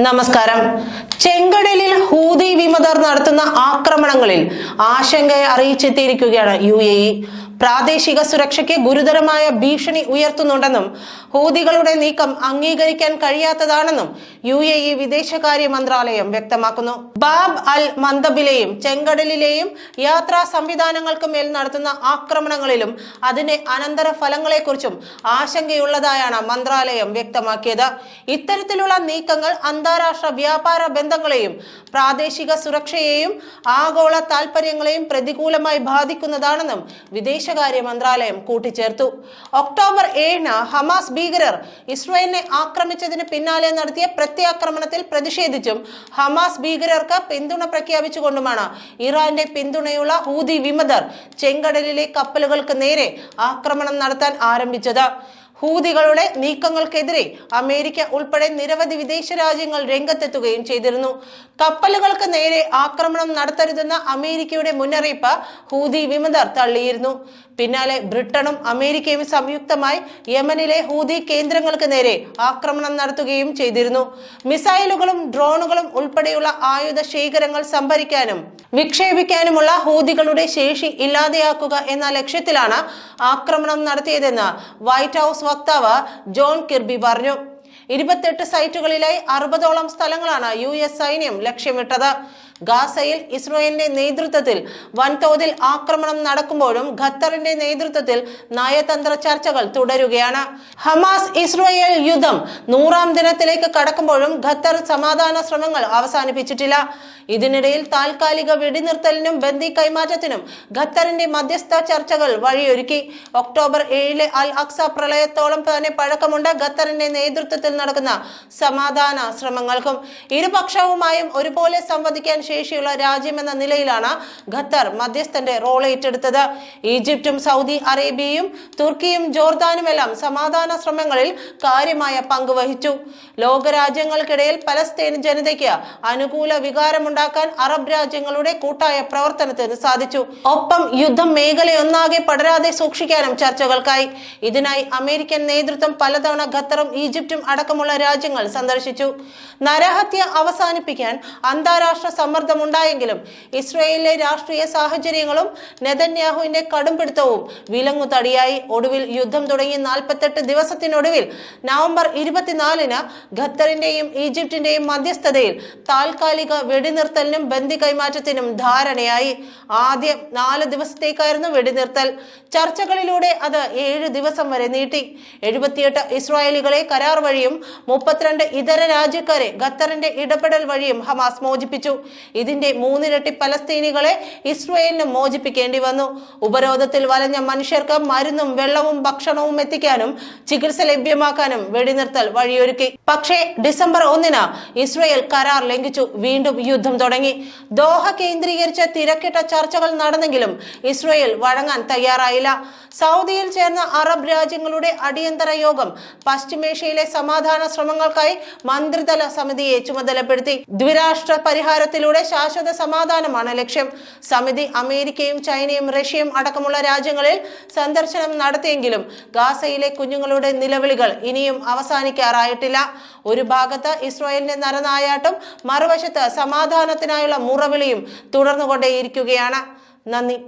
നമസ്കാരം. ചെങ്കടലിൽ ഹൂതി വിമതർ നടത്തുന്ന ആക്രമണങ്ങളിൽ ആശങ്കയെ അറിയിച്ചെത്തിയിരിക്കുകയാണ് യു എ ഇ. പ്രാദേശിക സുരക്ഷയ്ക്ക് ഗുരുതരമായ ഭീഷണി ഉയർത്തുന്നുണ്ടെന്നും ഹൂതികളുടെ നീക്കം അംഗീകരിക്കാൻ കഴിയാത്തതാണെന്നും യു എ ഇ വിദേശകാര്യ മന്ത്രാലയം വ്യക്തമാക്കുന്നു. ബാബ് അൽ മന്ദബിലെയും ചെങ്കടലിലെയും യാത്രാ സംവിധാനങ്ങൾക്ക് മേൽ നടത്തുന്ന ആക്രമണങ്ങളിലും അതിന്റെ അനന്തര ഫലങ്ങളെക്കുറിച്ചും ആശങ്കയുള്ളതായാണ് മന്ത്രാലയം വ്യക്തമാക്കിയത്. ഇത്തരത്തിലുള്ള നീക്കങ്ങൾ അന്താരാഷ്ട്ര വ്യാപാര ബന്ധങ്ങളെയും പ്രാദേശിക സുരക്ഷയെയും ആഗോള താൽപര്യങ്ങളെയും പ്രതികൂലമായി ബാധിക്കുന്നതാണെന്നും വിദേശകാര്യ മന്ത്രാലയം കൂട്ടിച്ചേർത്തു. ഒക്ടോബർ ഏഴിന് ഹമാസ് ഭീകരർ ഇസ്രയേലിനെ ആക്രമിച്ചതിന് പിന്നാലെ നടത്തിയ പ്രത്യാക്രമണത്തിൽ പ്രതിഷേധിച്ചും ഹമാസ് ഭീകരർക്ക് പിന്തുണ പ്രഖ്യാപിച്ചുകൊണ്ടുമാണ് ഇറാന്റെ പിന്തുണയുള്ള ഹൂതി വിമതർ ചെങ്കടലിലെ കപ്പലുകൾക്ക് നേരെ ആക്രമണം നടത്താൻ ആരംഭിച്ചത്. ഹൂതികളുടെ നീക്കങ്ങൾക്കെതിരെ അമേരിക്ക ഉൾപ്പെടെ നിരവധി വിദേശ രാജ്യങ്ങൾ രംഗത്തെത്തുകയും ചെയ്തിരുന്നു. കപ്പലുകൾക്ക് നേരെ ആക്രമണം നടത്തരുതെന്ന അമേരിക്കയുടെ മുന്നറിയിപ്പ് ഹൂതി വിമതർ തള്ളിയിരുന്നു. പിന്നാലെ ബ്രിട്ടനും അമേരിക്കയും സംയുക്തമായി യമനിലെ ഹൂതി കേന്ദ്രങ്ങൾക്ക് നേരെ ആക്രമണം നടത്തുകയും ചെയ്തിരുന്നു. മിസൈലുകളും ഡ്രോണുകളും ഉൾപ്പെടെയുള്ള ആയുധ ശേഖരങ്ങൾ സംഭരിക്കാനും വിക്ഷേപിക്കാനുമുള്ള ഹൂതികളുടെ ശേഷി ഇല്ലാതെയാക്കുക എന്ന ലക്ഷ്യത്തിലാണ് ആക്രമണം നടത്തിയതെന്ന് വൈറ്റ് ഹൗസ് വക്താവ് ജോൺ കിർബി പറഞ്ഞു. ഇരുപത്തെട്ട് സൈറ്റുകളിലായി അറുപതോളം സ്ഥലങ്ങളാണ് യു എസ് സൈന്യം ലക്ഷ്യമിട്ടത്. ഗാസയിൽ ഇസ്രോയേലിന്റെ നേതൃത്വത്തിൽ വൻതോതിൽ ആക്രമണം നടക്കുമ്പോഴും ഖത്തറിന്റെ നേതൃത്വത്തിൽ നയതന്ത്ര ചർച്ചകൾ തുടരുകയാണ്. ഹമാസ് ഇസ്രോയേൽ യുദ്ധം നൂറാം ദിനത്തിലേക്ക് കടക്കുമ്പോഴും ഖത്തർ സമാധാന ശ്രമങ്ങൾ അവസാനിപ്പിച്ചിട്ടില്ല. ഇതിനിടയിൽ താൽക്കാലിക വെടിനിർത്തലിനും ബന്ദി കൈമാറ്റത്തിനും ഖത്തറിന്റെ മധ്യസ്ഥ ചർച്ചകൾ വഴിയൊരുക്കി. ഒക്ടോബർ ഏഴിലെ അൽ അക്സ പ്രളയത്തോളം തന്നെ പഴക്കമുണ്ട് ഖത്തറിന്റെ നേതൃത്വത്തിൽ നടക്കുന്ന സമാധാന ശ്രമങ്ങൾക്കും. ഇരുപക്ഷവുമായും ഒരുപോലെ സംവദിക്കാൻ ശേഷിയുള്ള രാജ്യമെന്ന നിലയിലാണ് ഖത്തർ മധ്യസ്ഥന്റെ റോൾ ഏറ്റെടുത്തത്. ഈജിപ്തും സൗദി അറേബ്യയും തുർക്കിയും ജോർദാനുമെല്ലാം സമാധാന ശ്രമങ്ങളിൽ കാര്യമായ പങ്കുവഹിച്ചു ലോകരാജ്യങ്ങൾക്കിടയിൽ പലസ്തീൻ ജനതയ്ക്ക് അനുകൂല വികാരമുണ്ടാക്കാൻ അറബ് രാജ്യങ്ങളുടെ കൂട്ടായ പ്രവർത്തനത്തിന് സാധിച്ചു. ഒപ്പം യുദ്ധം മേഖലയൊന്നാകെ പടരാതെ സൂക്ഷിക്കാനും ചർച്ചകൾക്കായി. ഇതിനായി അമേരിക്കൻ നേതൃത്വം പലതവണ ഖത്തറും ഈജിപ്തും അടക്കമുള്ള രാജ്യങ്ങൾ സന്ദർശിച്ചു. നരഹത്യ അവസാനിപ്പിക്കാൻ അന്താരാഷ്ട്ര സമ്മർദ്ദമുണ്ടായെങ്കിലും ഇസ്രയേലിലെ രാഷ്ട്രീയ സാഹചര്യങ്ങളും നെതന്യാഹുവിന്റെ കടുംപിടുത്തവും വിലങ്ങു തടിയായി ഒടുവിൽ യുദ്ധം തുടങ്ങി നാൽപ്പത്തെട്ട് ദിവസത്തിനൊടുവിൽ നവംബർ ഇരുപത്തിനാലിന് ഖത്തറിന്റെയും ഈജിപ്തിന്റെയും മധ്യസ്ഥതയിൽ താൽക്കാലിക വെടിനിർത്തലിനും ബന്ദി കൈമാറ്റത്തിനും ധാരണയായി. ആദ്യം നാല് ദിവസത്തേക്കായിരുന്നു വെടിനിർത്തൽ. ചർച്ചകളിലൂടെ അത് ഏഴ് ദിവസം വരെ നീട്ടി. എഴുപത്തിയെട്ട് ഇസ്രായേലികളെ കരാർ വഴിയും മുപ്പത്തിരണ്ട് ഇതര രാജ്യക്കാരെ ഖത്തറിന്റെ ഇടപെടൽ വഴിയും ഹമാസ് മോചിപ്പിച്ചു. ഇതിന്റെ മൂന്നിരട്ടി പലസ്തീനികളെ ഇസ്രയേലിന് മോചിപ്പിക്കേണ്ടി വന്നു. ഉപരോധത്തിൽ വലഞ്ഞ മനുഷ്യർക്ക് മരുന്നും വെള്ളവും ഭക്ഷണവും എത്തിക്കാനും ചികിത്സ ലഭ്യമാക്കാനും വെടിനിർത്തൽ വഴിയൊരുക്കി. പക്ഷേ ഡിസംബർ ഒന്നിന് ഇസ്രയേൽ കരാർ ലംഘിച്ചു. വീണ്ടും യുദ്ധം തുടങ്ങി. ദോഹ കേന്ദ്രീകരിച്ച തിരക്കിട്ട ചർച്ചകൾ നടന്നെങ്കിലും ഇസ്രയേൽ വഴങ്ങാൻ തയ്യാറായില്ല. സൗദിയിൽ ചേർന്ന അറബ് രാജ്യങ്ങളുടെ അടിയന്തര യോഗം പശ്ചിമേഷ്യയിലെ സമാധാന ശ്രമങ്ങൾക്കായി മന്ത്രിതല സമിതിയെ ചുമതലപ്പെടുത്തി. ദ്വിരാഷ്ട്ര പരിഹാരത്തിലൂടെ ശാശ്വത സമാധാനമാണ് ലക്ഷ്യം. സമിതി അമേരിക്കയും ചൈനയും റഷ്യയും അടക്കമുള്ള രാജ്യങ്ങളിൽ സന്ദർശനം നടത്തിയെങ്കിലും ഗാസയിലെ കുഞ്ഞുങ്ങളുടെ നിലവിളികൾ ഇനിയും അവസാനിക്കാറായിട്ടില്ല. ഒരു ഭാഗത്ത് ഇസ്രായേലിന്റെ നരനായാട്ടും മറുവശത്ത് സമാധാനത്തിനായുള്ള മുറവിളിയും തുടർന്നുകൊണ്ടേയിരിക്കുകയാണ്. നന്ദി.